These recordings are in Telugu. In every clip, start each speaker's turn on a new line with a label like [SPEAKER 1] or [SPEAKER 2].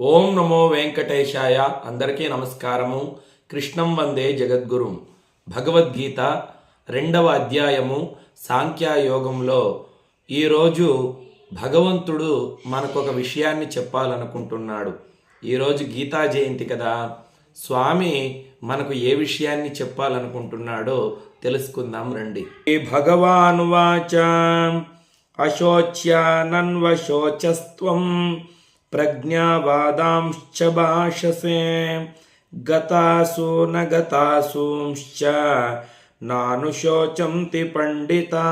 [SPEAKER 1] ఓం నమో వెంకటేశాయ. అందరికీ నమస్కారము. కృష్ణం వందే జగద్గురు. భగవద్గీత రెండవ అధ్యాయము సాంఖ్యయోగంలో ఈరోజు భగవంతుడు మనకు ఒక విషయాన్ని చెప్పాలనుకుంటున్నాడు. ఈరోజు గీతా జయంతి కదా. స్వామి మనకు ఏ విషయాన్ని చెప్పాలనుకుంటున్నాడో తెలుసుకుందాం రండి. ఈ భగవాన్ వాచ అశోచ్యానన్వశోచస్త్వం. ప్రజ్ఞావాదాంశ్చ భాషసే గతాసు న గతాసూంశ్చ నానుశోచంతి పండితా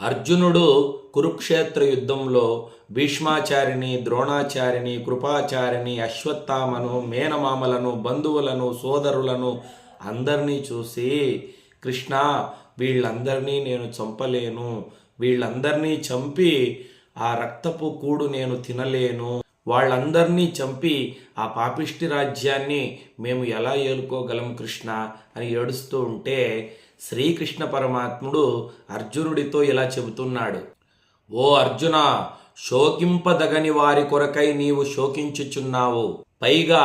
[SPEAKER 1] అర్జునుడు కురుక్షేత్ర యుద్ధంలో భీష్మాచారిని ద్రోణాచారిని కృపాచారిని అశ్వత్థామను మేనమామలను బంధువులను సోదరులను అందరినీ చూసి కృష్ణ వీళ్ళందరినీ నేను చంపలేను. వీళ్ళందరినీ చంపి ఆ రక్తపు కూడు నేను తినలేను. వాళ్ళందరినీ చంపి ఆ పాపిష్టి రాజ్యాన్ని మేము ఎలా ఏలుకోగలం కృష్ణ అని ఏడుస్తూ ఉంటే శ్రీకృష్ణ పరమాత్ముడు అర్జునుడితో ఇలా చెబుతున్నాడు. ఓ అర్జున శోకింపదగని వారి కొరకై నీవు శోకించుచున్నావు. పైగా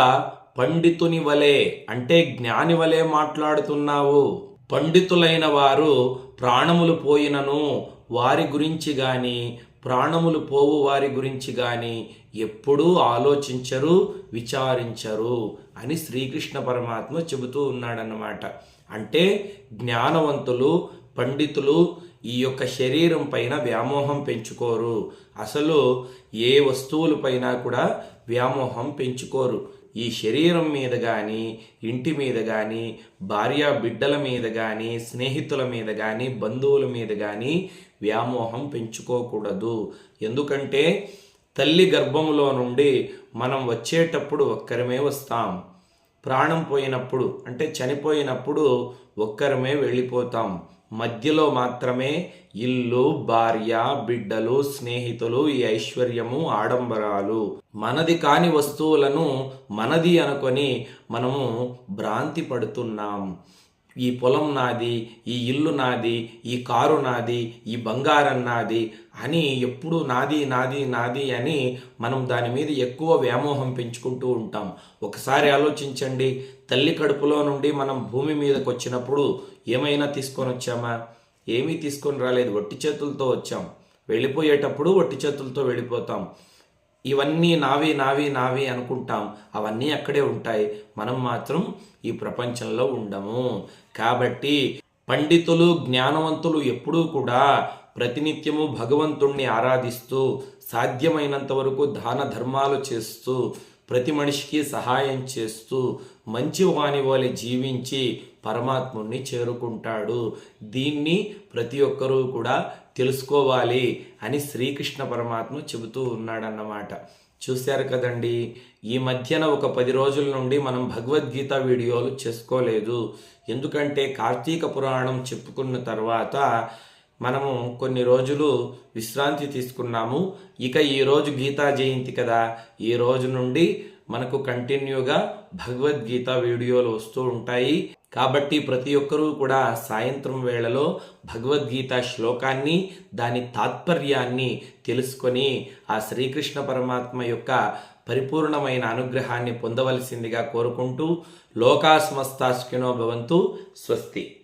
[SPEAKER 1] పండితుని వలె అంటే జ్ఞాని వలె మాట్లాడుతున్నావు. పండితులైన వారు ప్రాణములు పోయినను వారి గురించి గాని ప్రాణములు పోవు వారి గురించి గాని ఎప్పుడూ ఆలోచించరు విచారించరు అని శ్రీకృష్ణ పరమాత్మ చెబుతూ ఉన్నాడన్నమాట. అంటే జ్ఞానవంతులు పండితులు ఈ యొక్క శరీరం పైన వ్యామోహం పెంచుకోరు. అసలు ఏ వస్తువులపైన కూడా వ్యామోహం పెంచుకోరు. ఈ శరీరం మీద కానీ ఇంటి మీద కానీ భార్య బిడ్డల మీద కానీ స్నేహితుల మీద కానీ బంధువుల మీద కానీ వ్యామోహం పెంచుకోకూడదు. ఎందుకంటే తల్లి గర్భంలో నుండి మనం వచ్చేటప్పుడు ఒక్కరమే వస్తాం. ప్రాణం పోయినప్పుడు అంటే చనిపోయినప్పుడు ఒక్కరమే వెళ్ళిపోతాం. మధ్యలో మాత్రమే ఇల్లు భార్య బిడ్డలు స్నేహితులు ఈ ఐశ్వర్యము ఆడంబరాలు. మనది కాని వస్తువులను మనది అనుకొని మనము భ్రాంతి పడుతున్నాం. ఈ పొలం నాది ఈ ఇల్లు నాది ఈ కారు నాది ఈ బంగారం నాది అని ఎప్పుడు నాది నాది నాది అని మనం దాని మీద ఎక్కువ వ్యామోహం పెంచుకుంటూ ఉంటాం. ఒకసారి ఆలోచించండి తల్లి కడుపులో నుండి మనం భూమి మీదకి వచ్చినప్పుడు ఏమైనా తీసుకొని వచ్చామా? ఏమీ తీసుకొని రాలేదు వట్టి చేతులతో వచ్చాం. వెళ్ళిపోయేటప్పుడు వట్టి చేతులతో వెళ్ళిపోతాం. ఇవన్నీ నావి నావి నావి అనుకుంటాం. అవన్నీ అక్కడే ఉంటాయి. మనం మాత్రం ఈ ప్రపంచంలో ఉండము. కాబట్టి పండితులు జ్ఞానవంతులు ఎప్పుడూ కూడా ప్రతినిత్యము భగవంతుణ్ణి ఆరాధిస్తూ సాధ్యమైనంత వరకు దాన ధర్మాలు చేస్తూ ప్రతి మనిషికి సహాయం చేస్తూ మంచి వాణి వలె జీవించి పరమాత్ముడిని చేరుకుంటాడు. దీన్ని ప్రతి ఒక్కరూ కూడా తెలుసుకోవాలి అని శ్రీకృష్ణ పరమాత్మ చెబుతూ ఉన్నాడన్నమాట. చూశారు కదండి ఈ మధ్యన ఒక పది రోజుల నుండి మనం భగవద్గీత వీడియోలు చేసుకోలేదు. ఎందుకంటే కార్తీక పురాణం చెప్పుకున్న తర్వాత మనము కొన్ని రోజులు విశ్రాంతి తీసుకున్నాము. ఇక ఈరోజు గీతా జయంతి కదా. ఈ రోజు నుండి మనకు కంటిన్యూగా భగవద్గీత వీడియోలు వస్తూ ఉంటాయి. కాబట్టి ప్రతి ఒక్కరూ కూడా సాయంత్రం వేళలో భగవద్గీత శ్లోకాన్ని దాని తాత్పర్యాన్ని తెలుసుకొని ఆ శ్రీకృష్ణ పరమాత్మ యొక్క పరిపూర్ణమైన అనుగ్రహాన్ని పొందవలసిందిగా కోరుకుంటూ లోకాస్మస్తాస్కినో భవంతు స్వస్తి.